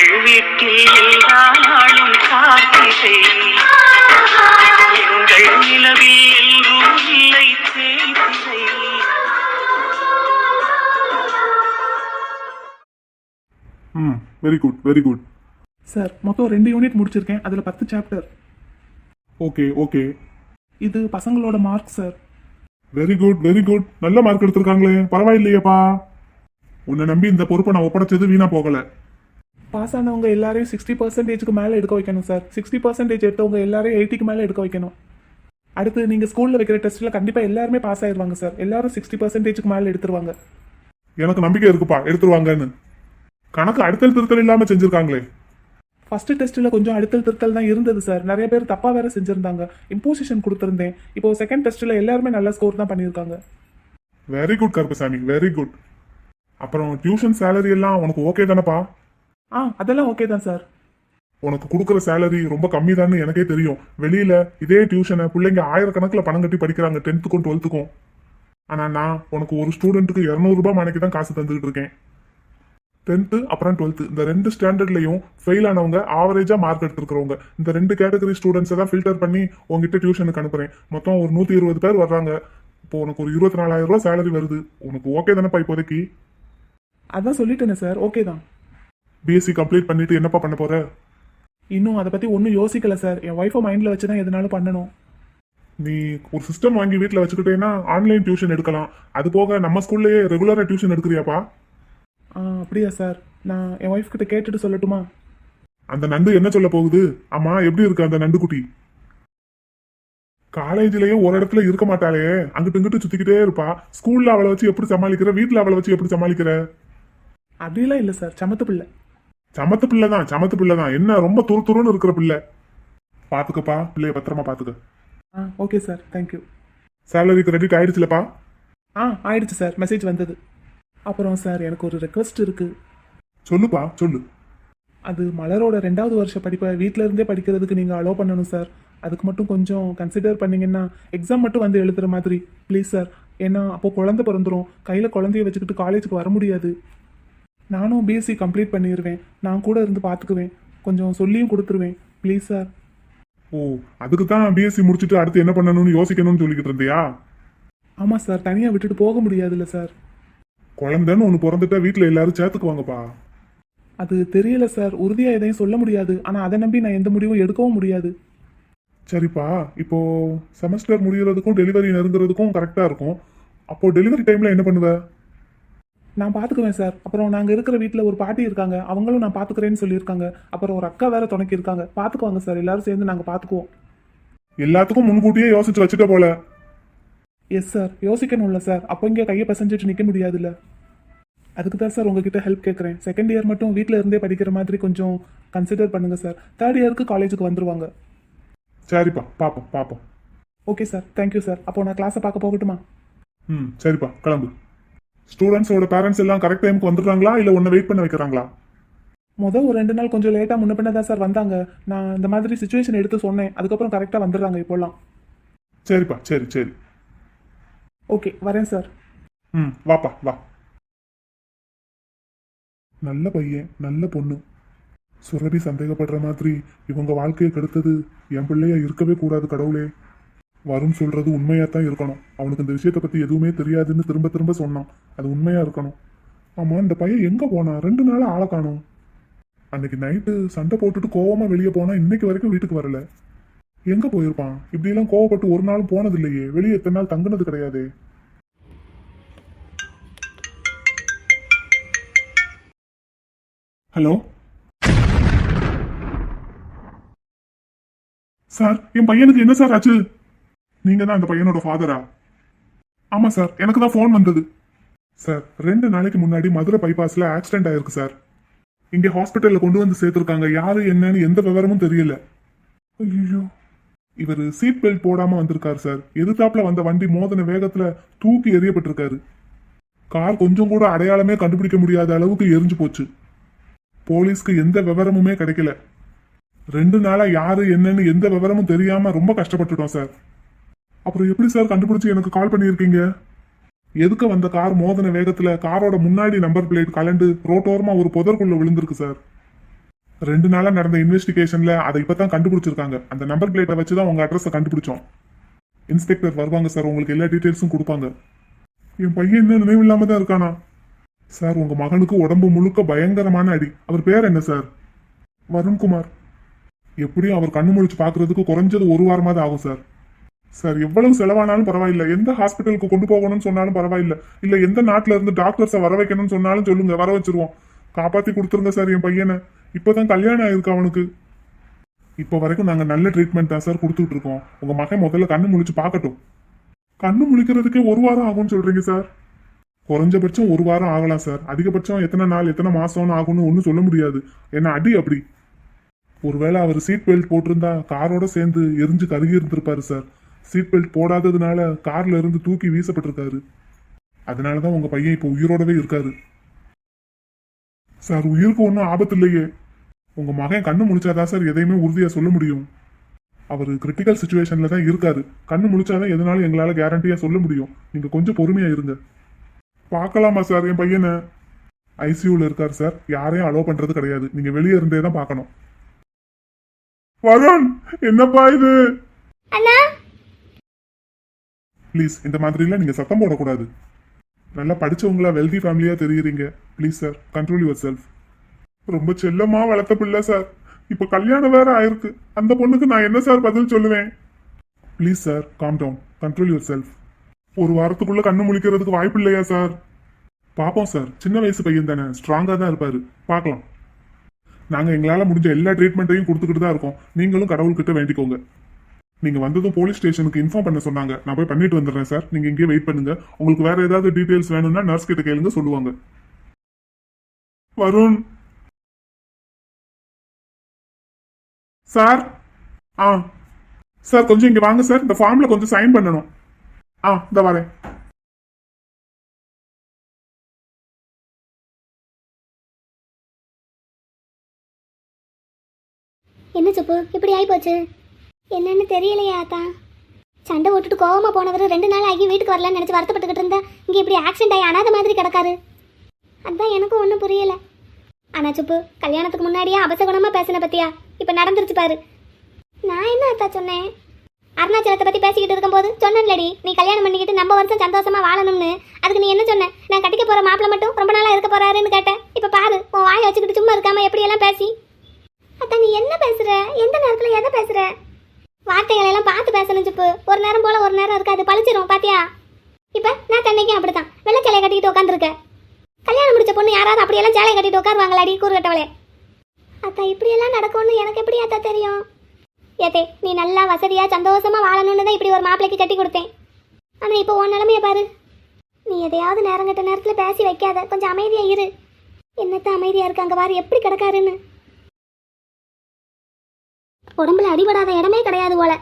எங்கள் வீட்டில் எல்லா நாளும் காத்திரை. எங்கள் நிலவில் எல்லோரும் இல்லை தேய்திரை ம் very good very good sir மொத்தம் ரெண்டு யூனிட் முடிச்சிருக்கேன். அதில் பத்து சாப்டர் ஓகே ஓகே இது பசங்களோட mark sir very good very good நல்ல மார்க் எடுத்திருக்காங்களே. பரவாயில்லையேப்பா. உன்னை நம்பி இந்த பொறுப்பை நான் ஒப்படைச்சது வீணா போகல. பாஸ் ஆனவங்க எல்லாரையும் சிக்ஸ்டி பர்சன்டேஜ்க்கு மேலே எடுக்க வைக்கணும் சார் சிக்ஸ்டி பர்சன்டேஜ் எடுத்தவங்க எல்லாரையும் எயிட்டிக்கு மேலே எடுக்க வைக்கணும். அடுத்து நீங்கள் ஸ்கூலில் வைக்கிற டெஸ்ட்டில் கண்டிப்பாக எல்லாருமே பாஸ் ஆயிடுவாங்க சார் எல்லாரும் சிக்ஸ்டி பர்சன்டேஜ்க்கு மேலே எடுத்துருவாங்க. எனக்கு நம்பிக்கை இருக்குப்பா எடுத்துருவாங்கன்னு. கணக்கு அடுத்தல் திருத்தல் இல்லாம செஞ்சிருக்காங்களே. ஃபர்ஸ்ட் டெஸ்ட்டில் கொஞ்சம் அடுத்தல் திருத்தல் தான் இருந்தது சார் நிறைய பேர் தப்பாக வேற செஞ்சுருந்தாங்க. இம்போசிஷன் கொடுத்துருந்தேன். இப்போ செகண்ட் டெஸ்ட்டில் எல்லாருமே நல்ல ஸ்கோர் தான் பண்ணியிருக்காங்க. Very good Karuppasamy. Very good அப்புறம் டியூஷன் சேலரி எல்லாம் உனக்கு ஓகே தானப்பா? ஆ அதெல்லாம் ஓகே தான் சார் உனக்கு கொடுக்குற சேலரி ரொம்ப கம்மி எனக்கே தெரியும். வெளியில இதே டியூஷனை பிள்ளைங்க ஆயிரக்கணக்கில் பணம் கட்டி படிக்கிறாங்க டென்த்துக்கும் டுவெல்த்துக்கும் ஆனா நான் உனக்கு ஒரு ஸ்டூடெண்ட்டுக்கு இரநூறுபா மணிக்கு தான் காசு தந்துகிட்டு இருக்கேன். டென்த்து அப்புறம் டுவெல்த்து இந்த ரெண்டு ஸ்டாண்டர்ட்லையும் ஃபெயில் ஆனவங்க ஆவரேஜா மார்க் எடுத்துருக்கிறவங்க. இந்த ரெண்டு கேட்டகரி ஸ்டூடெண்ட்ஸை தான் ஃபில்டர் பண்ணி உங்ககிட்ட டியூஷனுக்கு அனுப்புறேன். மொத்தம் ஒரு நூத்தி இருபது பேர் வர்றாங்க. இப்போ உனக்கு ஒரு இருபத்தி நாலாயிரம் ரூபாய் சேலரி வருது. உனக்கு ஓகே தானேப்பா இப்போதைக்கு? அதான் சொல்லிட்டேனே சார் ஓகே தான். பிஎஸ்சி கம்ப்ளீட் பண்ணிட்டு என்னப்பா பண்ண போற? இன்னும் அதை பற்றி ஒன்றும் யோசிக்கல சார். என் ஒய்ஃபை மைண்டில் வச்சு தான் எதனாலும் பண்ணணும். நீ ஒரு சிஸ்டம் வாங்கி வீட்டில் வச்சுக்கிட்டேன்னா ஆன்லைன் டியூஷன் எடுக்கலாம். அது போக நம்ம ஸ்கூல்லேயே ரெகுலராக டியூஷன் எடுக்கிறியாப்பா? ஆ அப்படியா சார். நான் என் ஒய்ஃப் கிட்ட கேட்டுட்டு சொல்லட்டுமா? அந்த நண்டு என்ன சொல்ல போகுது? அம்மா எப்படி இருக்கு அந்த நண்டு குட்டி காலேஜ்லயும் ஒரு இடத்துல இருக்க மாட்டாளே. அங்கிட்டு இங்கிட்டு சுத்திக்கிட்டே இருப்பா. ஸ்கூல்ல அவளை வச்சு எப்படி சமாளிக்கிற? வீட்ல அவளை வச்சு எப்படி சமாளிக்கிற? அப்படிலாம் இல்லை சார். சமத்து பிள்ளை சமத்து பிள்ளை தான் சமத்து பிள்ளை தான். என்ன ரொம்ப துரு துருன்னு இருக்கிற பிள்ளை. பாத்துக்கப்பா பிள்ளைய பத்திரமா பாத்துக்க. ஆ okay sir thank you salary credit ஆயிடுச்சுலப்பா? ஆ ஆயிடுச்சு சார் மெசேஜ் வந்தது. அப்புறம் சார் எனக்கு ஒரு ரெக்வஸ்ட் இருக்குது சொல்லுப்பா சொல்லு. அது மலரோட ரெண்டாவது வருஷ படிப்பை வீட்டில இருந்தே படிக்கிறதுக்கு நீங்கள் அலோவ் பண்ணணும் சார். அதுக்கு மட்டும் கொஞ்சம் கன்சிடர் பண்ணீங்கன்னா எக்ஸாம் மட்டும் வந்து எழுதுற மாதிரி. ப்ளீஸ் சார் ஏன்னா அப்போ குழந்தை பிறந்துரும். கையில் குழந்தைய வச்சுக்கிட்டு காலேஜுக்கு வர முடியாது. நானும் பிஎஸ்சி கம்ப்ளீட் பண்ணிடுவேன் நான் கூட இருந்து பார்த்துக்குவேன் கொஞ்சம் சொல்லியும் கொடுத்துருவேன். ப்ளீஸ் சார் ஓ அதுக்கு தான் பிஎஸ்சி முடிச்சுட்டு அடுத்து என்ன பண்ணணும்னு யோசிக்கணும்னு சொல்லிக்கிட்டு இருந்தியா? ஆமாம் சார் தனியாக விட்டுட்டு போக முடியாதுல்ல சார் குழந்தைன்னு ஒன்று பிறந்துட்டா வீட்டில் எல்லாரும் சேர்த்துக்குவாங்கப்பா. அது தெரியல சார் உறுதியாக எதையும் சொல்ல முடியாது. ஆனால் அதை நம்பி நான் எந்த முடிவும் எடுக்கவும் முடியாது. சரிப்பா. இப்போ செமஸ்டர் முடிகிறதுக்கும் டெலிவரி நெருங்குறதுக்கும் கரெக்டாக இருக்கும். அப்போ டெலிவரி டைமில் என்ன பண்ணுவ? நான் பார்த்துக்குவேன் சார். அப்புறம் நாங்கள் இருக்கிற வீட்டில் ஒரு பாட்டி இருக்காங்க. அவங்களும் நான் பார்த்துக்கிறேன்னு சொல்லியிருக்காங்க. அப்புறம் ஒரு அக்கா வேற துணைக்கி இருக்காங்க பார்த்துக்குவாங்க சார். எல்லாரும் சேர்ந்து நாங்கள் பார்த்துக்குவோம் எல்லாத்துக்கும் முன்கூட்டியே யோசிச்சு வச்சுட்ட போல. எஸ் சார் யோசிக்கணும்ல சார் அப்போ இங்கே கையை பசஞ்சிட்டு நிற்க முடியாதுல்ல. அதுக்கு தான் சார் உங்ககிட்ட ஹெல்ப் கேட்குறேன் செகண்ட் இயர் மட்டும் வீட்டில் இருந்தே படிக்கிற மாதிரி கொஞ்சம் கன்சிடர் பண்ணுங்க சார் தேர்ட் இயருக்கு காலேஜுக்கு வந்துருவாங்க. சரிப்பா. பாப்போம் பாப்போம். ஓகே சார் தேங்க்யூ சார் அப்போ நான் கிளாஸை பார்க்க போகட்டுமா? ம் சரிப்பா. கிளம்பு. ஸ்டூடெண்ட்ஸோட பேரண்ட்ஸ் எல்லாம் கரெக்ட் டைமுக்கு வந்துடுறாங்களா இல்லை ஒன்று வெயிட் பண்ண வைக்கிறாங்களா? மொதல் ஒரு ரெண்டு நாள் கொஞ்சம் லேட்டாக முன்ன பின்ன தான் சார் வந்தாங்க. நான் இந்த மாதிரி சுச்சுவேஷன் எடுத்து சொன்னேன். அதுக்கப்புறம் கரெக்டாக வந்துடுறாங்க இப்போல்லாம் சரிப்பா சரி சரி. ஓகே வரேன் சார் ம் வாப்பா வா. நல்ல பையன் நல்ல பொண்ணு. சுரபி சந்தேகப்படுற மாதிரி இவங்க வாழ்க்கையை கெடுத்தது என் பிள்ளையா இருக்கவே கூடாது கடவுளே. வருண் சொல்றது உண்மையா தான் இருக்கணும். அவனுக்கு இந்த விஷயத்தை பத்தி எதுவுமே தெரியாதுன்னு திரும்ப திரும்ப சொன்னான். அது உண்மையா இருக்கணும். ஆமா இந்த பையன் எங்க போனான்? ரெண்டு நாளா ஆளை காணோம். அன்னைக்கு நைட்டு சண்டை போட்டுட்டு கோவமா வெளியே போனா இன்னைக்கு வரைக்கும் வீட்டுக்கு வரல. எங்க போயிருப்பான்? இப்படியெல்லாம் கோவப்பட்டு ஒரு நாளும் போனது இல்லையே வெளியே எத்தனை நாள் தங்குனது கிடையாதே. ஹலோ? சார் என் பையனுக்கு என்ன சார் ஆச்சு? நீங்க தான் அந்த பையனோட ஃபாதரா ஆமா சார் எனக்கு தான் ஃபோன் வந்தது. சார் ரெண்டு நாளைக்கு முன்னாடி மதுரை பைபாஸ்ல ஆக்சிடென்ட் ஆயிருக்கு சார் இங்க ஹாஸ்பிட்டல்ல கொண்டு வந்து சேர்த்திருக்காங்க. யாரு என்னன்னு எந்த விவரமும் தெரியல. ஐயோ இவர் சீட் பெல்ட் போடாம வந்திருக்காரு சார் எதிர்த்தாப்புல வந்த வண்டி மோதன வேகத்துல தூக்கி எறியப்பட்டிருக்காரு. கார் கொஞ்சம் கூட அடையாளமே கண்டுபிடிக்க முடியாத அளவுக்கு எரிஞ்சு போச்சு. போலீஸ்க்கு எந்த விவரமுமே கிடைக்கல. ரெண்டு நாளா யாரு என்னன்னு எந்த விவரமும் தெரியாம ரொம்ப கஷ்டப்பட்டுட்டோம் சார் அப்புறம் எப்படி சார் கண்டுபிடிச்சு எனக்கு கால் பண்ணியிருக்கீங்க? எதுக்கு வந்த கார் மோதன வேகத்துல காரோட முன்னாடி நம்பர் பிளேட் கலண்டு ரோட்டோரமா ஒரு புதற்குள்ள விழுந்திருக்கு சார். ரெண்டு நாளா நடந்த இன்வெஸ்டிகேஷன்ல அதை இப்பதான் கண்டுபிடிச்சிருக்காங்க. அந்த நம்பர் பிளேட்டை வச்சு தான் உங்க அட்ரஸை கண்டுபிடிச்சோம். இன்ஸ்பெக்டர் வருவாங்க சார் உங்களுக்கு எல்லா டீட்டெயில்ஸும் கொடுப்பாங்க. என் பையன் இன்னும் நினைவு இல்லாம தான் இருக்கானா? சார் உங்க மகனுக்கு உடம்பு முழுக்க பயங்கரமான அடி. அவர் பேர் என்ன சார்? வருண்குமார். எப்படியும் அவர் கண்ணு முழிச்சு பாக்குறதுக்கு குறைஞ்சது ஒரு வாரமாவது ஆகும் சார். சார் எவ்வளவு செலவானாலும் பரவாயில்ல. எந்த ஹாஸ்பிட்டலுக்கு கொண்டு போகணும்னு சொன்னாலும் பரவாயில்ல. இல்ல எந்த நாட்டுல இருந்து டாக்டர்ஸை வர வைக்கணும்னு சொன்னாலும் சொல்லுங்க வர வச்சிருவோம். காப்பாத்தி கொடுத்துருங்க சார் என் பையனை. இப்பதான் கல்யாணம் ஆயிருக்கு அவனுக்கு. இப்போ வரைக்கும் நாங்க நல்ல ட்ரீட்மெண்ட் தான் சார் கொடுத்துட்டு இருக்கோம். உங்க மகன் முதல்ல கண்ணு முழிச்சு பார்க்கட்டும். கண்ணு முழிக்கிறதுக்கே ஒரு வாரம் ஆகும்னு சொல்றீங்க சார். குறைஞ்சபட்சம் ஒரு வாரம் ஆகலாம் சார். அதிகபட்சம் எத்தனை நாள் எத்தனை மாசம்னு ஆகும்னு ஒன்றும் சொல்ல முடியாது. ஏன்னா அடி அப்படி. ஒருவேளை அவர் சீட் பெல்ட் போட்டிருந்தா காரோட சேர்ந்து எரிஞ்சு கருகி இருந்திருப்பாரு சார். சீட் பெல்ட் போடாததுனால கார்ல இருந்து தூக்கி வீசப்பட்டிருக்காரு. அதனாலதான் உங்க பையன் இப்போ உயிரோடவே இருக்காரு. சார் உயிருக்கு ஒன்றும் ஆபத்து இல்லையே. உங்க மகன் கண்ணு முழிச்சாதான் சார் எதையுமே உறுதியா சொல்ல முடியும். அவர் கிரிட்டிக்கல் சுச்சுவேஷன்ல தான் இருக்காரு. கண்ணு முழிச்சாதான் எதனாலும் எங்களால கேரண்டியா சொல்ல முடியும். நீங்க கொஞ்சம் பொறுமையா இருங்க. பார்க்கலாமா சார் என் பையனை? ஐசியூல இருக்காரு சார். யாரையும் அலோவ் பண்றது கிடையாது. நீங்க வெளியே இருந்தே தான் பார்க்கணும். வருண் என்னப்பா இது? அண்ணா ப்ளீஸ் இந்த மாதிரிலாம் நீங்கள் சத்தம் போடக்கூடாது. நல்லா படித்தவங்களா வெல்தி ஃபேமிலியாக தெரியுறீங்க. Please sir control yourself ரொம்ப செல்லமாக வளர்த்த பிள்ளை சார் இப்போ கல்யாணம் வேற ஆயிருக்கு. அந்த பொண்ணுக்கு நான் என்ன சார் பதில் சொல்லுவேன்? Please sir calm down control yourself ஒரு வாரத்துக்குள்ள கண்ணு முழிக்கிறதுக்கு வாய்ப்பு இல்லையா சார் பார்ப்போம் சார் சின்ன வயசு பையன் தானே. ஸ்ட்ராங்காக தான் இருப்பாரு. பார்க்கலாம் நாங்கள் எங்களால் முடிஞ்ச எல்லா ட்ரீட்மெண்ட்டையும் கொடுத்துக்கிட்டு தான் இருக்கோம். நீங்களும் கடவுள்கிட்ட வேண்டிக்கோங்க. நீங்க வந்ததும் போலீஸ் ஸ்டேஷனுக்கு இன்ஃபார்ம் பண்ண சொன்னாங்க. நான் போய் பண்ணிட்டு வந்துடுறேன் சார் நீங்க இங்கேயே வெயிட் பண்ணுங்க. உங்களுக்கு வேற ஏதாவது டீடைல்ஸ் வேணும்னா நர்ஸ் கிட்ட கேளுங்க சொல்லுவாங்க. வருண். சார். ஆ. சார் கொஞ்சம் இங்க வாங்க சார் இந்த ஃபார்ம்ல கொஞ்சம் சைன் பண்ணணும். ஆ இந்த வரேன். என்ன சொப்பு? இப்படி ஆயிப்போச்சு? என்னன்னு தெரியலையா தான் சண்டை விட்டுட்டு கோவமாக போனவர் ரெண்டு நாள் ஆகி வீட்டுக்கு வரலன்னு நினச்சி வருத்தப்பட்டுக்கிட்டு இருந்தா இங்கே இப்படி ஆக்சிடென்ட் ஆகி அனாத மாதிரி கிடக்காரு. அதான் எனக்கும் ஒன்றும் புரியலை. ஆனால் சுப்பு கல்யாணத்துக்கு முன்னாடியே அபசகுணமாக பேசின பத்தியா? இப்போ நடந்துருச்சு பாரு. நான் என்ன அத்தா சொன்னேன்? அருணாச்சலத்தை பற்றி பேசிக்கிட்டு இருக்கும்போது சொன்னேன்லடி நீ கல்யாணம் பண்ணிக்கிட்டு நம்ம வருஷம் சந்தோஷமாக வாழணும்னு. அதுக்கு நீ என்ன சொன்ன? நான் கட்டிக்க போகிற மாப்பிள்ள மட்டும் ரொம்ப நாளாக இருக்க போகிறாருன்னு கேட்டேன். இப்போ பாரு உன் வாயை வச்சுக்கிட்டு சும்மா இருக்காமல் எப்படி எல்லாம் பேசி? அத்தா நீ என்ன பேசுகிற எந்த நேரத்தில் எதை பேசுகிற வார்த்தைகளை எல்லாம் பார்த்து பேசணும் சுப்பு. ஒரு நேரம் போல ஒரு நேரம் இருக்காது. பழிச்சிரும் பாத்தியா? இப்ப நான் தன்னைக்கும் அப்படித்தான். வெள்ளை சேலையை கட்டிக்கிட்டு உட்காந்துருக்கேன் கல்யாணம் முடிச்ச பொண்ணு யாராவது அப்படியெல்லாம் சேலையை கட்டிட்டு உட்காருவாங்களாடி கூறு கட்டவளே. அத்தா இப்படியெல்லாம் நடக்கும்னு எனக்கு எப்படி அத்தா தெரியும்? ஏத்தே நீ நல்லா வசதியா சந்தோஷமா வாழணும்னு தான் இப்படி ஒரு மாப்பிள்ளைக்கு கட்டி கொடுத்தேன். ஆனா இப்போ உன் நிலைமைய பாரு. நீ எதையாவது நேரம் கட்ட நேரத்துல பேசி வைக்காத. கொஞ்சம் அமைதியா இரு. என்னத்த அமைதியா இருக்கு? அங்க பாரு எப்படி கிடக்காருன்னு. உடம்புல அடிபடாத இடமே கிடையாது போல.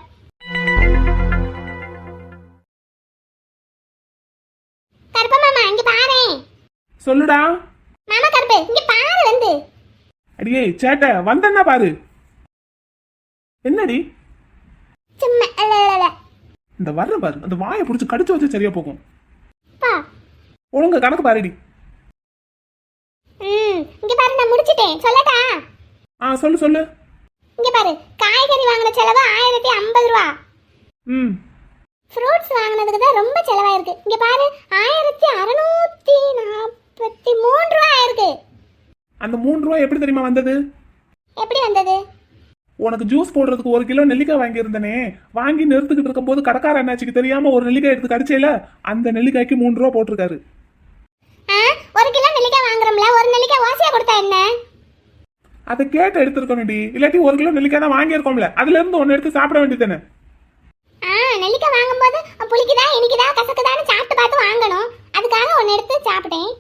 கருப்ப மாமா இங்க பாரு. சொல்லுடா. மாமா கருப்பு இங்க பாரு வந்து. அடியே சேட்டை வந்தன்னா பாரு. என்னடி? சும்மா அல்ல, அல்ல. இந்த வர்ற பாரு அந்த வாயை பிடிச்சி கடிச்சு வச்சு சரியா போகும். பா. ஒழுங்க கணக்கு பாருடி. ம் இங்க பாரு நான் முடிச்சிட்டேன். சொல்லட்டா? ஆ சொல்லு சொல்லு. இங்க பாரு காய்கறி வாங்கின செலவு ஆயிரத்தி ஐம்பது ரூபா. ம். ஃப்ரூட்ஸ் வாங்கினதுக்கு தான் ரொம்ப செலவாயிருக்கு. இங்க பாரு ஆயிரத்தி அறுநூத்தி நாற்பத்தி மூணு ரூபா ஆயிருக்கு. அந்த மூணு ரூபா எப்படி தெரியுமா வந்தது? எப்படி வந்தது? உனக்கு ஜூஸ் போடுறதுக்கு ஒரு கிலோ நெல்லிக்காய் வாங்கியிருந்தனே. வாங்கி நிறுத்துக்கிட்டு இருக்கும்போது கடைக்கார அண்ணாச்சிக்கு தெரியாம ஒரு நெல்லிக்காய் எடுத்து கடிச்சேல அந்த நெல்லிக்காய்க்கு மூணு ரூபா போட்டிருக்காரு. ஆ? ஒரு கிலோ நெல்லிக்காய் வாங்குறோம்ல ஒரு நெல்லிக்காய் ஓசியா கொடுத்தா என்ன? அதை கேட்டு எடுத்துருக்கணும்டி. இல்லாட்டி ஒரு கிலோ நெல்லிக்காய் தான் வாங்கியிருக்கோம்ல. அதுல இருந்து ஒன்னு எடுத்து சாப்பிட வேண்டியதானே ஆ நெல்லிக்காய் வாங்கும்போது புளிக்குதா இனிக்குதா கசக்குதான்னு சாப்பிட்டு பார்த்து வாங்கணும். அதுக்காக ஒன்று எடுத்து சாப்பிட்டேன்.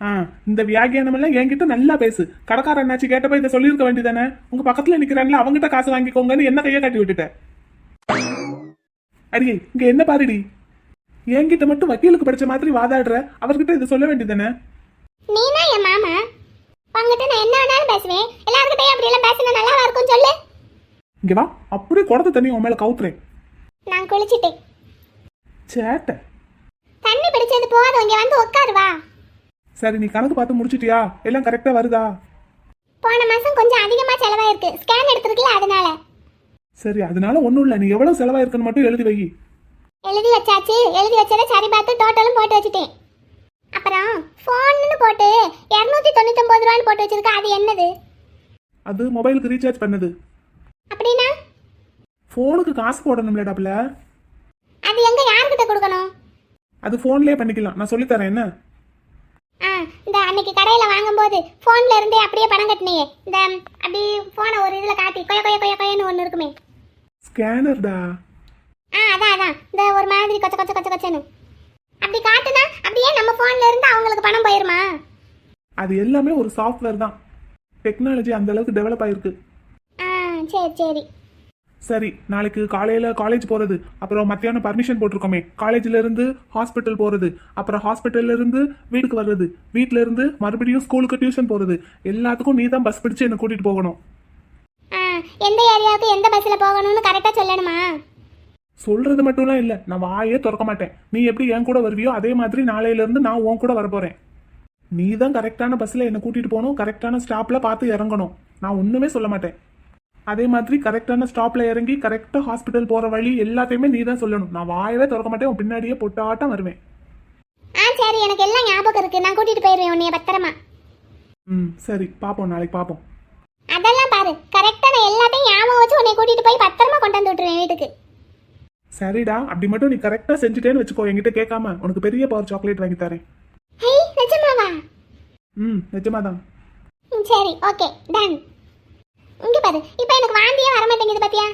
ஆ இந்த வியாகியானம் எல்லாம் என்கிட்ட நல்லா பேசு. கடைக்கார அண்ணாச்சி கேட்டப்ப இதை சொல்லியிருக்க வேண்டியதானே உங்க பக்கத்துல நிக்கிறாங்களா அவங்ககிட்ட காசு வாங்கிக்கோங்கன்னு என்ன கையை காட்டி விட்டுட்ட? அடியே இங்க என்ன பாருடி? என்கிட்ட மட்டும் வக்கீலுக்கு படிச்ச மாதிரி வாதாடுற அவர்கிட்ட இதை சொல்ல வேண்டியதானே நீனா என் மாமா? உங்ககிட்ட நான் என்ன வேணாலும் பேசுவேன். எல்லாருக்கிட்டையும் அப்படி எல்லாம் பேசினா நல்லாவா இருக்கும் சொல்லு. இங்க வா அப்படியே குடத்த தண்ணி உன் மேல கவுத்துறேன் நான் குளிச்சிட்டேன் சேட்டை. தண்ணி பிடிச்சது போதும் இங்க வந்து உட்காரு வா. சரி நீ கணக்கு பார்த்து முடிச்சிட்டியா? எல்லாம் கரெக்டா வருதா? போன மாசம் கொஞ்சம் அதிகமா செலவாயிருக்கு. ஸ்கேன் எடுத்திருக்கல அதனால. சரி அதனால ஒன்றும் இல்லை. நீ எவ்வளோ செலவாயிருக்குன்னு மட்டும் எழுதி வை. எழுதி வச்சாச்சு. எழுதி வச்சதை சரி பார்த்து டோட்டலும் போட்டு வச்சுட்டேன். அப்புறம் ஃபோன்னு போட்டு இரநூத்தி தொண்ணூத்தொம்பது ரூபான்னு போட்டு வச்சிருக்க அது என்னது? அது மொபைலுக்கு ரீசார்ஜ் பண்ணது. அப்படின்னா? ஃபோனுக்கு காசு போடணும்லடாப்ல அது எங்க யார்கிட்ட கொடுக்கணும்? அது ஃபோன்லேயே பண்ணிக்கலாம். நான் சொல்லித்தரேன் என்ன? ஆ இந்த அன்னைக்கு கடையில் வாங்கும்போது ஃபோன்ல இருந்தே அப்படியே பணம் கட்டினியே. இந்த அப்படி ஃபோனை ஒரு இதில் காட்டி கொய கொய கொய கொயன்னு ஒன்று இருக்குமே. ஸ்கேனர்டா ஆ அதான் அதான். இந்த ஒரு மாதிரி கொச்ச கொச்ச கொச்ச கொச்சன்னு. அப்படி காட்டுனா அப்படியே நம்ம ஃபோன்ல இருந்து அவங்களுக்கு பணம் போயிருமா? அது எல்லாமே ஒரு சாஃப்ட்வேர் தான். டெக்னாலஜி அந்த அளவுக்கு டெவலப் ஆயிருக்கு. ஆ சரி சரி. சரி நாளைக்கு காலையில் காலேஜ் போகிறது அப்புறம் மத்தியானம் பர்மிஷன் போட்டிருக்கோமே. காலேஜில் இருந்து ஹாஸ்பிட்டல் போகிறது அப்புறம் ஹாஸ்பிட்டல்ல இருந்து வீட்டுக்கு வர்றது வீட்டில இருந்து மறுபடியும் ஸ்கூலுக்கு டியூஷன் போகிறது எல்லாத்துக்கும் நீ தான் பஸ் பிடிச்சு என்னை கூட்டிகிட்டு போகணும். எந்த ஏரியாவுக்கு எந்த பஸ்ஸில் போகணும்னு கரெக்டாக சொல்லணுமா? சொல்றது மட்டும்லாம் இல்லை. நான் வாயே திறக்க மாட்டேன். நீ எப்படி என் கூட வருவியோ அதே மாதிரி நாளையிலேருந்து நான் உன் கூட வரப்போகிறேன் நீ தான் கரெக்டான பஸ்ஸில் என்னை கூட்டிகிட்டு போகணும். கரெக்டான ஸ்டாப்பில் பார்த்து இறங்கணும். நான் ஒன்றுமே சொல்ல மாட்டேன். அதே மாதிரி கரெக்டான ஸ்டாப்பில் இறங்கி கரெக்டாக ஹாஸ்பிட்டல் போகிற வழி எல்லாத்தையுமே நீ தான் சொல்லணும். நான் வாயவே திறக்க மாட்டேன். உன் பின்னாடியே பொட்டாட்டம் வருவேன். ஆ சரி. எனக்கு எல்லாம் ஞாபகம் இருக்கு. நான் கூட்டிட்டு போயிடுவேன் உன்னைய பத்திரமா. ம் சரி. பார்ப்போம் நாளைக்கு பார்ப்போம் அதெல்லாம் பாரு. கரெக்டாக நான் எல்லாத்தையும் ஞாபகம் வச்சு உன்னை கூட்டிட்டு போய் பத்திரமா கொண்டு வந்து விட்டுருவேன் வீட்டுக்கு. சரிடா அப்படி மட்டும் நீ கரெக்டாக செஞ்சுட்டேன்னு வச்சுக்கோ என்கிட்ட கேட்காம. உனக்கு பெரிய பவர் சாக்லேட் வாங்கி தரேன். ம் நிஜமாதான். சரி ஓகே டன் இங்க பாரு இப்போ எனக்கு வாந்தியே வர மாட்டேங்குது பாத்தியா?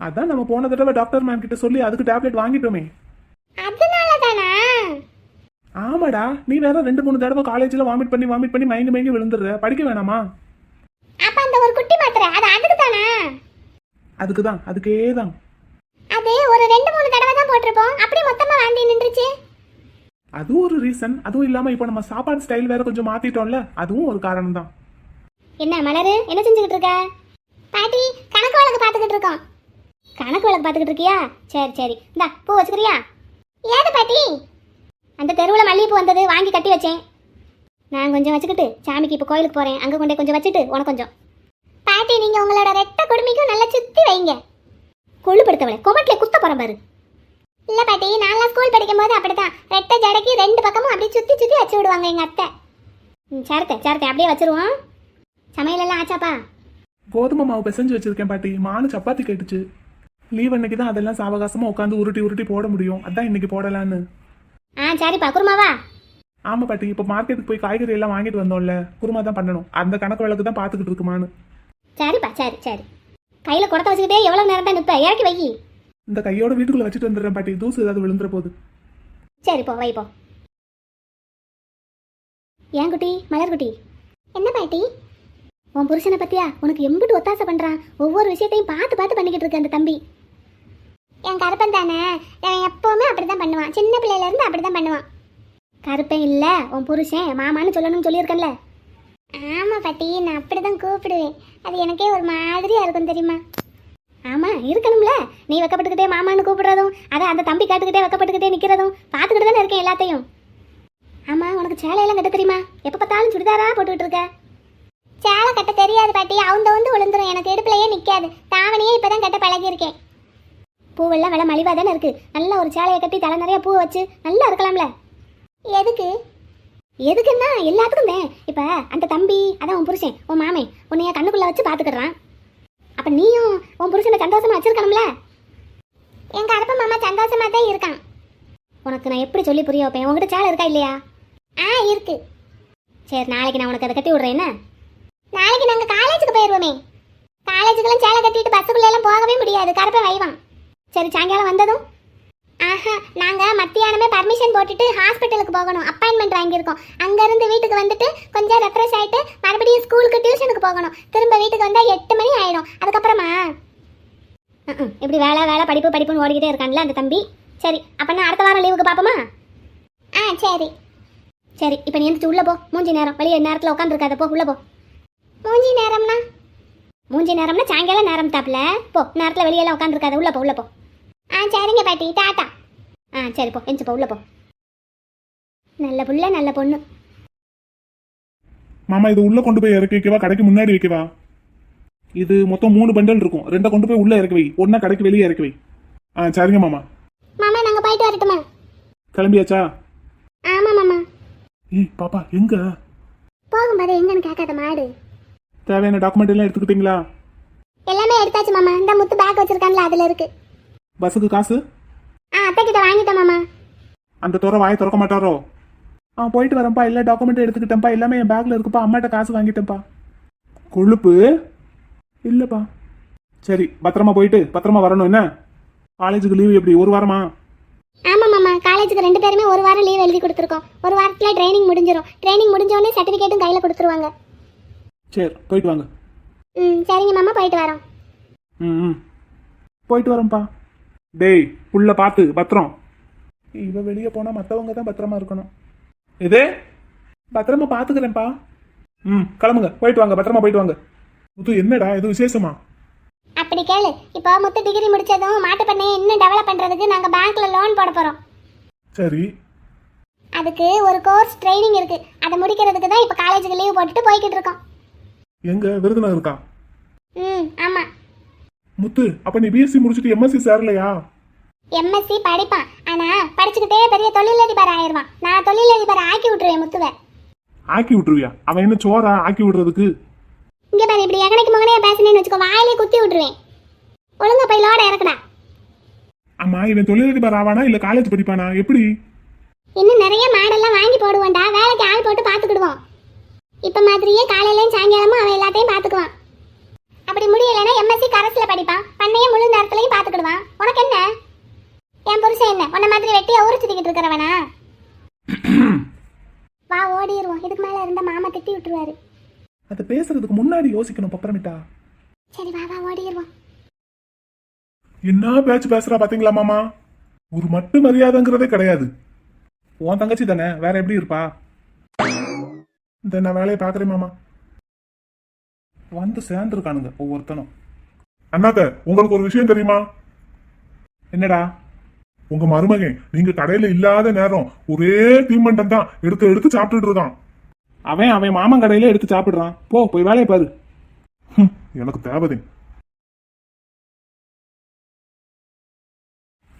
அதான் நம்ம போன தடவை டாக்டர் மேம் கிட்ட சொல்லி அதுக்கு டேப்லெட் வாங்கிட்டோமே. அதனால தானா ஆமாடா நீ வேற ரெண்டு மூணு தடவை காலேஜில் வாமிட் பண்ணி வாமிட் பண்ணி மயங்கி மயங்கி விழுந்துடுற. படிக்க வேணாமா? அப்ப அந்த ஒரு குட்டி மாத்திரை அது அதுக்கு தானா அதுக்கு தான் அதுக்கே தான் அது ஒரு ரெண்டு மூணு தடவை தான் போட்டிருப்போம். அப்படியே மொத்தமா வாந்தி நின்றுச்சு. அதுவும் ஒரு ரீசன் அதுவும் இல்லாமல் இப்போ நம்ம சாப்பாடு ஸ்டைல் வேற கொஞ்சம் மாத்திட்டோம்ல. அதுவும் ஒரு காரணம் தான் என்ன மலரு? என்ன செஞ்சுக்கிட்டு இருக்க? பாட்டி கணக்கு வழக்கு பார்த்துக்கிட்டு இருக்கோம். கணக்கு வழக்கு பார்த்துக்கிட்டு இருக்கியா? சரி சரி. இந்தா பூ வச்சுக்கிறியா? ஏது பாட்டி? அந்த தெருவில் மல்லிகைப்பூ வந்தது வாங்கி கட்டி வச்சேன். நான் கொஞ்சம் வச்சுக்கிட்டு சாமிக்கு இப்போ கோயிலுக்கு போகிறேன் அங்கே கொண்டே கொஞ்சம் வச்சுட்டு உனக்கு கொஞ்சம். பாட்டி நீங்கள் உங்களோட ரெட்ட குடுமிக்கும் நல்லா சுற்றி வைங்க. கொழுப்படுத்தவளை. கொமட்டில் குத்த போகிற பாரு. இல்லை பாட்டி நான்லாம் ஸ்கூல் படிக்கும்போது அப்படிதான் ரெட்டை ஜடைக்கு ரெண்டு பக்கமும் அப்படியே சுற்றி சுற்றி வச்சு விடுவாங்க எங்கள் அத்தை. ம் சரித்தேன் சரித்தேன் அப்படியே வச்சிருவோம். சமையல் எல்லாம் ஆச்சாப்பா? கோதுமை மாவு பிசைஞ்சு வச்சிருக்கேன் பாட்டி. மானு சப்பாத்தி கேட்டுச்சு. லீவ் அன்னைக்கு தான் அதெல்லாம் சாவகாசமாக உட்காந்து உருட்டி உருட்டி போட முடியும். அதான் இன்னைக்கு போடலான்னு. ஆ சரிப்பா. குருமாவா? ஆமா பாட்டி இப்போ மார்க்கெட்டுக்கு போய் காய்கறி எல்லாம் வாங்கிட்டு வந்தோம்ல. குருமா தான் பண்ணணும். அந்த கணக்கு வழக்கு தான் பார்த்துக்கிட்டு இருக்குமான்னு சரிப்பா சரி சரி. கையில் குடத்தை வச்சுக்கிட்டே எவ்வளோ நேரம் தான் நிற்ப இறக்கி வை இந்த கையோட வீட்டுக்குள்ள வச்சுட்டு வந்துடுறேன் பாட்டி. தூசு ஏதாவது விழுந்துற போகுது சரி போ வை போ. ஏன் குட்டி? மலர் குட்டி. என்ன பாட்டி? உன் புருஷனை பத்தியா? உனக்கு எம்பிட்டு ஒத்தாசை பண்றான். ஒவ்வொரு விஷயத்தையும் பார்த்து பார்த்து பண்ணிக்கிட்டு இருக்க அந்த தம்பி. என் கருப்பன் தானே? அவன் எப்பவுமே அப்படிதான் பண்ணுவான். சின்ன பிள்ளையில இருந்து அப்படிதான் பண்ணுவான். கருப்பன் இல்ல உன் புருஷன் மாமான்னு சொல்லணும்னு சொல்லியிருக்கேன்ல. ஆமாம் பாட்டி நான் அப்படி தான் கூப்பிடுவேன். அது எனக்கே ஒரு மாதிரியாக இருக்கும் தெரியுமா? ஆமாம் இருக்கணும்ல. நீ வைக்கப்பட்டுக்கிட்டே மாமான்னு கூப்பிடுறதும் அதை அந்த தம்பி காட்டுக்கிட்டே வைக்கப்பட்டுக்கிட்டே நிற்கிறதும் பார்த்துக்கிட்டு தானே இருக்கேன் எல்லாத்தையும். ஆமாம் உனக்கு சேலையெல்லாம் கட்ட தெரியுமா? எப்போ பார்த்தாலும் சுடிதாரா போட்டுக்கிட்டு இருக்க? சேலை கட்ட தெரியாது பாட்டி. அவங்க வந்து விழுந்துரும் எனக்கு இடுப்புலயே நிற்காது தாவணியே இப்போ தான் கட்ட பழகியிருக்கேன். பூவெல்லாம் விலை மலிவாக தானே இருக்குது நல்ல ஒரு சேலையை கட்டி தலை நிறைய பூ வச்சு நல்லா இருக்கலாம்ல. எதுக்கு? எதுக்குன்னா எல்லாத்துக்கும். தான் இப்போ அந்த தம்பி அதான் உன் புருஷன் உன் மாமே உன்னைய கண்ணுக்குள்ளே வச்சு பார்த்துக்கிடுறான் அப்போ நீயும் உன் புருஷனை சந்தோஷமாக வச்சிருக்கணும்ல? எங்கள் அரப்ப மாமா சந்தோஷமாக தான் இருக்கான். உனக்கு நான் எப்படி சொல்லி புரிய வைப்பேன்? உங்ககிட்ட சேலை இருக்கா இல்லையா? ஆ இருக்கு. சரி நாளைக்கு நான் உனக்கு அதை கட்டி விடுறேன் என்ன? நாளைக்கு நாங்கள் காலேஜுக்கு போயிடுவோமே காலேஜுக்கெல்லாம் சேலை கட்டிட்டு பஸ்ஸுக்குள்ளே எல்லாம் போகவே முடியாது. கரப்பை வைவான். சரி சாயங்காலம் வந்ததும் ஆஹா நாங்க மத்தியானமே பர்மிஷன் போட்டுட்டு ஹாஸ்பிட்டலுக்கு போகணும் அப்பாயின்மெண்ட் வாங்கியிருக்கோம். அங்க இருந்து வீட்டுக்கு வந்துட்டு கொஞ்சம் ரெஃப்ரெஷ் ஆயிட்டு மறுபடியும் ஸ்கூலுக்கு டியூஷனுக்கு போகணும். திரும்ப வீட்டுக்கு வந்தா எட்டு மணி ஆயிடும். அதுக்கப்புறமா. இப்படி வேலை வேலை படிப்பு படிப்புன்னு ஓடிக்கிட்டே இருக்கான்ல அந்த தம்பி. சரி அப்பனா அடுத்த வாரம் லீவுக்கு பாப்போமா ஆ சரி. சரி இப்போ நீ எந்திரிச்சு உள்ள போ. மூஞ்சி நேரம். வெளியே நேரத்தில் உட்காந்துருக்காத போ உள்ள போ. மூஞ்சி நேரம்னா? மூஞ்சி நேரம்னா சாயங்காலம் நேரம் தாப்ல போ நேரத்தில் வெளியெல்லாம் உட்காந்துருக்காத உள்ள போ உள்ள போ. ஆ சரிங்க பாட்டி டாட்டா. ஆ சரி போ எஞ்சி போ உள்ள போ. நல்ல புள்ள நல்ல பொண்ணு. மாமா இது உள்ள கொண்டு போய் இறக்கி வைக்கவா? கடைக்கு முன்னாடி வைக்கவா? இது மொத்தம் மூணு பண்டல் இருக்கும். ரெண்டை கொண்டு போய் உள்ள இறக்கி வை. ஒன்னா கடைக்கு வெளியே இறக்கி வை. ஆ சரிங்க மாமா. மாமா நாங்க போயிட்டு வரட்டுமா? கிளம்பியாச்சா? ஆமா மாமா. ஏய் பாப்பா எங்க? போகும்போது எங்கன்னு கேட்காத மாடு. தேவையான டாக்குமெண்ட் எல்லாம் எடுத்துக்கிட்டீங்களா? எல்லாமே எடுத்தாச்சு மாமா. இந்த முத்து பேக் வச்சிருக்கான்ல அதுல இருக்கு. பஸ்ஸுக்கு காசு? ஆ அத்தை கிட்ட வாங்கிட்டேன் மாமா. அந்த துறை வாயை திறக்க மாட்டாரோ? ஆ போயிட்டு வரேன்ப்பா. எல்லா டாக்குமெண்ட் எடுத்துக்கிட்டேன்ப்பா. எல்லாமே என் பேக்ல இருக்குப்பா. அம்மாட்ட காசு வாங்கிட்டேன்ப்பா. கொழுப்பு? இல்லப்பா. சரி பத்திரமா போயிட்டு பத்திரமா வரணும் என்ன? காலேஜுக்கு லீவு எப்படி? ஒரு வாரமா? ஆமா மாமா. காலேஜுக்கு ரெண்டு பேருமே ஒரு வாரம் லீவ் எழுதி கொடுத்துருக்கோம். ஒரு வாரத்துல ட்ரைனிங் முடிஞ்சிரும். ட்ரைனிங் முடிஞ்ச உடனே சர்டிஃபிகேட்டும் கையில கொடுத்துருவாங்க. சரி போயிட்டு வாங்க. ம் சரிங்க மாமா. போயிட்டு வரோம். ம் ம். போயிட்டு வரேன்ப்பா டேய் புள்ள பார்த்து பத்திரம். இவ வெளியே போனா மற்றவங்க தான் பத்திரமா இருக்கணும். இது பத்திரமா பார்த்துக்கிறேன்ப்பா ம் கிளம்புங்க. போயிட்டு வாங்க பத்திரமா போயிட்டு வாங்க. முத்து என்னடா இது விசேஷமா? அப்படி கேளு. இப்போ முத்து டிகிரி முடிச்சதும் மாட்டு பண்ணையை இன்னும் டெவலப் பண்றதுக்கு நாங்க பேங்க்ல லோன் போட போறோம். சரி. அதுக்கு ஒரு கோர்ஸ் ட்ரைனிங் இருக்கு. அதை முடிக்கிறதுக்கு தான் இப்போ காலேஜுக்கு லீவ் போட்டுட்டு போய்கிட்டு இருக்கோம். எங்க விருதுநகர் இருக்கா ம் ஆமா. முத்து அப்ப நீ பிஎஸ்சி முடிச்சிட்டு எம்எஸ்சி சேரலையா? எம்எஸ்சி படிப்பான். ஆனா படிச்சுக்கிட்டே பெரிய தொழிலதிபர் ஆயிருவான் நான் தொழிலதிபர் ஆக்கி விட்டுருவேன் முத்துவை. ஆக்கி விட்டுருவியா? அவன் என்ன சோறா ஆக்கி விடுறதுக்கு? இங்க பாரு இப்படி எகனைக்கு மகனே பேசினேன்னு வச்சுக்கோ வாயிலே குத்தி விட்டுருவேன். ஒழுங்கா போய் லோட இறக்குடா. ஆமா இவன் தொழிலதிபர் ஆவானா இல்ல காலேஜ் படிப்பானா? எப்படி? இன்னும் நிறைய மாடெல்லாம் வாங்கி போடுவோம்டா. வேலைக்கு ஆள் போட்டு பார்த்துக்கிடுவோம். இப்ப மாதிரியே காலையிலயும் சாயங்காலமும் அவன் எல்லாத்தையும் பார்த்துக்குவான் அப்படி முடியலைன்னா எம்எஸ்சி கரஸ்ல படிப்பான் பண்ணைய முழு நேரத்துலயும் பார்த்துக்கிடுவான் உனக்கு என்ன என் புருஷன் என்ன உன்ன மாதிரி வெட்டியா ஊரு சுத்திக்கிட்டு இருக்கிறவனா வா ஓடிடுவோம் இதுக்கு மேல இருந்த மாமா திட்டி விட்டுருவாரு அதை பேசுறதுக்கு முன்னாடி யோசிக்கணும் பப்பரமிட்டா. சரி வா வா ஓடிடுவோம். என்ன பேச்சு பேசுறா பாத்தீங்களா மாமா? ஒரு மட்டு மரியாதைங்கிறதே கிடையாது. உன் தங்கச்சி தானே வேற எப்படி இருப்பா? இந்த நான் வேலையை பாக்குறேன் மாமா. வந்து சேர்ந்துருக்கானுங்க ஒவ்வொருத்தனும். அண்ணாத்த உங்களுக்கு ஒரு விஷயம் தெரியுமா? என்னடா? உங்க மருமகன் நீங்க கடையில இல்லாத நேரம் ஒரே தீமண்டம் தான் எடுத்து எடுத்து சாப்பிட்டுட்டு இருக்கான். அவன் அவன் மாமன் கடையில எடுத்து சாப்பிடுறான். போ போய் வேலையை பாரு. எனக்கு தேவதை.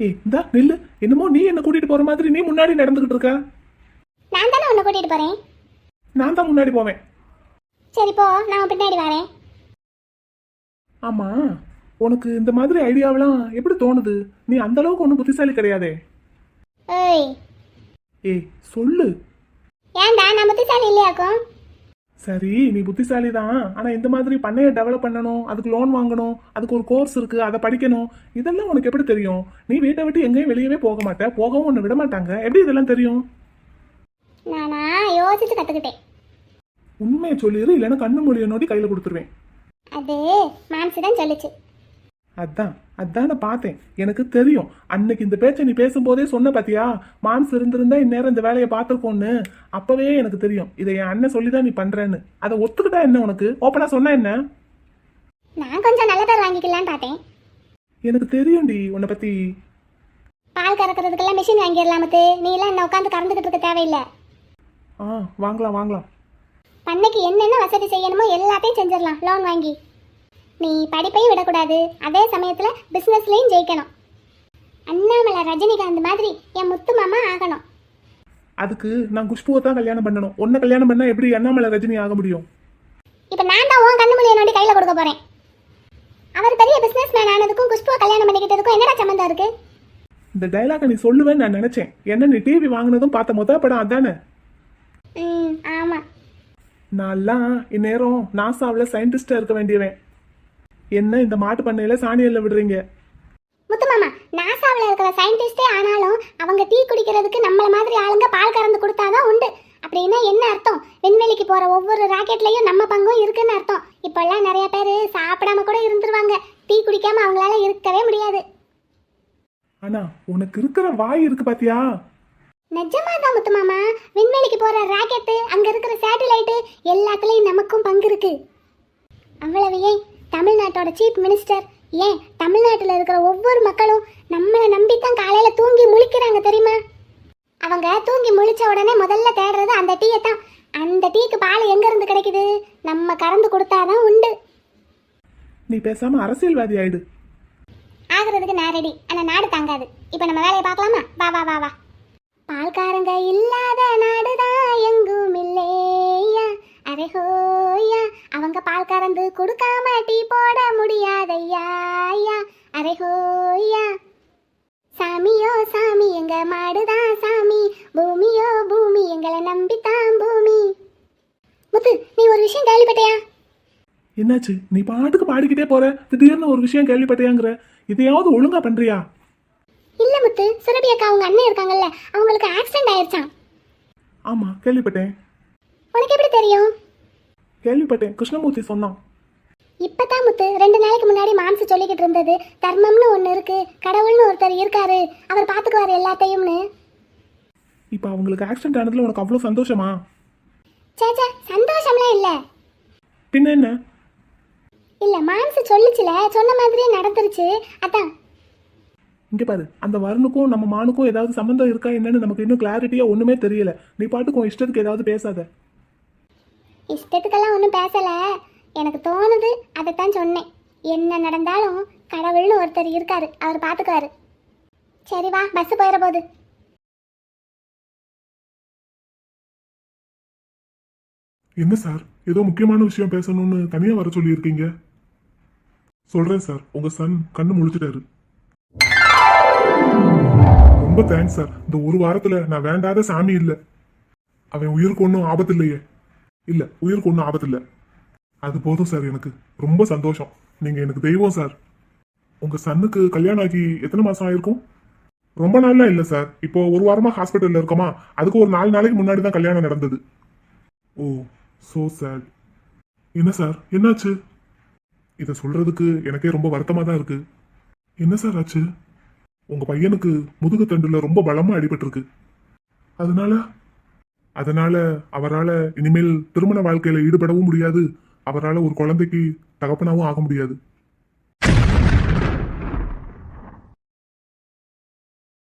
ஏய் இந்தா நில்லு. என்னமோ நீ என்ன கூட்டிட்டு போற மாதிரி நீ முன்னாடி நடந்துகிட்டு இருக்க. நான் தானே உன்னை கூட்டிட்டு போறேன்? நான் தான் முன்னாடி போவேன். சரி போ. நான் பின்னாடி வரேன். ஆமா உனக்கு இந்த மாதிரி ஐடியாவெல்லாம் எப்படி தோணுது? நீ அந்த அளவுக்கு ஒன்றும் புத்திசாலி கிடையாதே. ஏய். ஏய் சொல்லு. ஏன்டா நான் புத்திசாலி இல்லையாக்கும் சரி நீ புத்திசாலி தான். ஆனா இந்த மாதிரி பண்ணைய டெவலப் பண்ணணும் அதுக்கு லோன் வாங்கணும் அதுக்கு ஒரு கோர்ஸ் இருக்கு அதை படிக்கணும் இதெல்லாம் உனக்கு எப்படி தெரியும்? நீ வீட்டை விட்டு எங்கேயும் வெளியவே போக மாட்ட போகவும் உன்னை விட மாட்டாங்க. எப்படி இதெல்லாம் தெரியும்? நானா யோசிச்சு கத்துக்கிட்டேன். உண்மையை சொல்லிடு இல்லைன்னா கண்ணு மொழியை நோட்டி கையில கொடுத்துருவேன். அது மாம்சி தான் சொல்லுச்சு. அதான் அதான் நான் பார்த்தேன். எனக்கு தெரியும். அன்னைக்கு இந்த பேச்சை நீ பேசும்போதே சொன்ன பாத்தியா? மாம்ஸ் இருந்திருந்தா இந்நேரம் இந்த வேலையை பார்த்துருக்கோன்னு அப்பவே எனக்கு தெரியும். இதை என் அண்ணன் சொல்லி தான் நீ பண்றேன்னு. அதை ஒத்துக்கிட்டா என்ன உனக்கு? ஓப்பனா சொன்னா என்ன? நான் கொஞ்சம் நல்ல பேர் வாங்கிக்கலான்னு பார்த்தேன். எனக்கு தெரியும்டி உன்னை பத்தி. பால் கறக்கிறதுக்கெல்லாம் மிஷின் வாங்கிடலாமத்து நீ எல்லாம் என்ன உட்காந்து கறந்துக்கிட்டு இருக்க தேவையில்லை. ஆ வாங்கலாம் வாங்கலாம். பண்ணைக்கு என்னென்ன வசதி செய்யணுமோ எல்லாத்தையும் செஞ்சிடலாம். லோன் வாங்கி. நீ படிப்பையும் விடக்கூடாது. அதே சமயத்தில் பிஸ்னஸ்லையும் ஜெயிக்கணும். அண்ணாமலை ரஜினிகாந்த் மாதிரி என் முத்து மாமா ஆகணும். அதுக்கு நான் குஷ்புவை தான் கல்யாணம் பண்ணணும். உன்னை கல்யாணம் பண்ணா எப்படி அண்ணாமலை ரஜினி ஆக முடியும்? இப்போ நான் தான் உன் கண்ணு மொழியை நோண்டி கையில் கொடுக்க போகிறேன் அவர் பெரிய பிஸ்னஸ் மேன் ஆனதுக்கும் குஷ்புவை கல்யாணம் பண்ணிக்கிட்டதுக்கும் என்னடா சம்மந்தம் இருக்கு? இந்த டைலாக நீ சொல்லுவேன்னு நான் நினைச்சேன். என்ன நீ டிவி வாங்கினதும் பார்த்த மொத படம் அதானே? ம் ஆமாம் நான்லாம் இந்நேரம் நாசாவில் சயின்டிஸ்டா இருக்க வேண்டியவன். என்ன இந்த மாட்டு பண்ணையில சாணியல்ல விடுறீங்க? முத்து மாமா நாசாவில் இருக்கிற சயின்டிஸ்டே ஆனாலும் அவங்க டீ குடிக்கிறதுக்கு நம்மள மாதிரி ஆளுங்க பால் கறந்து கொடுத்தாதான் உண்டு. அப்படின்னா என்ன அர்த்தம்? விண்வெளிக்கு போற ஒவ்வொரு ராக்கெட்லயும் நம்ம பங்கும் இருக்குன்னு அர்த்தம். இப்பெல்லாம் நிறைய பேர் சாப்பிடாம கூட இருந்துருவாங்க. டீ குடிக்காம அவங்களால இருக்கவே முடியாது. ஆனா உனக்கு இருக்கிற வாய் இருக்கு பாத்தியா? நிஜமாதான் முத்து மாமா. விண்வெளிக்கு போற ராக்கெட்டு அங்க இருக்கிற சேட்டலைட்டு எல்லாத்துலயும் நமக்கும் பங்கு இருக்கு. அவ்வளவு ஏன்? தமிழ்நாட்டோட சீஃப் மினிஸ்டர் ஏன்? தமிழ்நாட்டில் இருக்கிற ஒவ்வொரு மக்களும் நம்மளை நம்பித்தான் காலையில தூங்கி முழிக்கிறாங்க தெரியுமா? அவங்க தூங்கி முழிச்ச உடனே முதல்ல தேடுறது அந்த டீயை தான். அந்த டீக்கு பால் எங்க இருந்து கிடைக்குது? நம்ம கறந்து கொடுத்தாதான் உண்டு. நீ பேசாம அரசியல்வாதி ஆயிடு. ஆகுறதுக்கு நான் ரெடி ஆனா நாடு தாங்காது. இப்போ நம்ம வேலையை பார்க்கலாமா? வா வா வா வா. பால்காரங்க இல்லாத நாடுதான் எங்கும் அரே ஹோயா அவங்க பால் கறந்து கொடுக்காம டீ போட முடியாதையா அரே ஹோயா சாமியோ சாமி எங்க மாடுதான் சாமி. பூமியோ பூமி எங்களை நம்பித்தான் பூமி. முத்து நீ ஒரு விஷயம் கேள்விப்பட்டியா? என்னாச்சு? நீ பாட்டுக்கு பாடிக்கிட்டே போற. திடீர்னு ஒரு விஷயம் கேள்விப்பட்டியாங்கிற. இதையாவது ஒழுங்கா பண்றியா? இல்ல முத்து சுரபி அக்கா அவங்க அண்ணன் இருக்காங்கல்ல அவங்களுக்கு ஆக்சிடென்ட் ஆயிருச்சான் ஆமா கேள்விப்பட்டேன். உனக்கு எப்படி தெரியும்? கேள்விப்பட்டேன். கிருஷ்ணமூர்த்தி சொன்னான். இப்பதான் முத்து ரெண்டு நாளைக்கு முன்னாடி மாம்சு சொல்லிக்கிட்டு இருந்தது. தர்மம்னு ஒண்ணு இருக்கு. கடவுள்னு ஒருத்தர் இருக்காரு. அவர் பாத்துக்குவாரு எல்லாத்தையும்னு. இப்போ அவங்களுக்கு ஆக்சிடென்ட் ஆனதுல உனக்கு அவ்வளோ சந்தோஷமா? சேச்சா சந்தோஷம்லாம் இல்ல. பின்ன என்ன? இல்ல மாம்சு சொல்லுச்சுல. சொன்ன மாதிரியே நடந்துருச்சு. அதான். இங்க பாரு அந்த வருணுக்கும் நம்ம மானுக்கும் ஏதாவது சம்மந்தம் இருக்கா என்னன்னு நமக்கு இன்னும் கிளாரிட்டியா ஒண்ணுமே தெரியல. நீ பாட்டுக்கு உன் இஷ்டத்துக்கு ஏதாவது பேசாத. இஷ்டத்துக்கெல்லாம் ஒன்றும் பேசலை. எனக்கு தோணுது அதைத்தான் சொன்னேன். என்ன நடந்தாலும் கடவுள்னு ஒருத்தர் இருக்காரு. அவர் பார்த்துக்குவாரு சரி வா பஸ் போயிட போகுது என்ன சார்? ஏதோ முக்கியமான விஷயம் பேசணும்னு தனியாக வர சொல்லியிருக்கீங்க? சொல்கிறேன் சார். உங்கள் சன் கண்ணு முழிச்சிட்டாரு. ரொம்ப தேங்க்ஸ் சார். இந்த ஒரு வாரத்தில் நான் வேண்டாத சாமி இல்லை. அவன் உயிருக்கு ஒன்றும் ஆபத்து இல்லையே. இல்ல உயிருக்கு ஒன்றும் ஆபத்து இல்ல அது போதும் சார் எனக்கு. ரொம்ப சந்தோஷம். நீங்க எனக்கு தெய்வம் சார் உங்க சன்னுக்கு கல்யாணம் ஆகி எத்தனை மாசம் ஆயிருக்கும்? ரொம்ப நாள்லாம் இல்ல சார் இப்போ ஒரு வாரமா ஹாஸ்பிட்டல்ல இருக்கோமா? அதுக்கு ஒரு நாலு நாளைக்கு முன்னாடி தான் கல்யாணம் நடந்தது. ஓ சோ சேட் என்ன சார் என்னாச்சு? இதை சொல்றதுக்கு எனக்கே ரொம்ப வருத்தமா தான் இருக்கு. என்ன சார் ஆச்சு? உங்க பையனுக்கு முதுகு தண்டுல ரொம்ப பலமா அடிபட்டிருக்கு. அதனால அதனால அவரால் இனிமேல் திருமண வாழ்க்கையில ஈடுபடவும் முடியாது. அவரால் ஒரு குழந்தைக்கு தகப்பனாவும் ஆக முடியாது.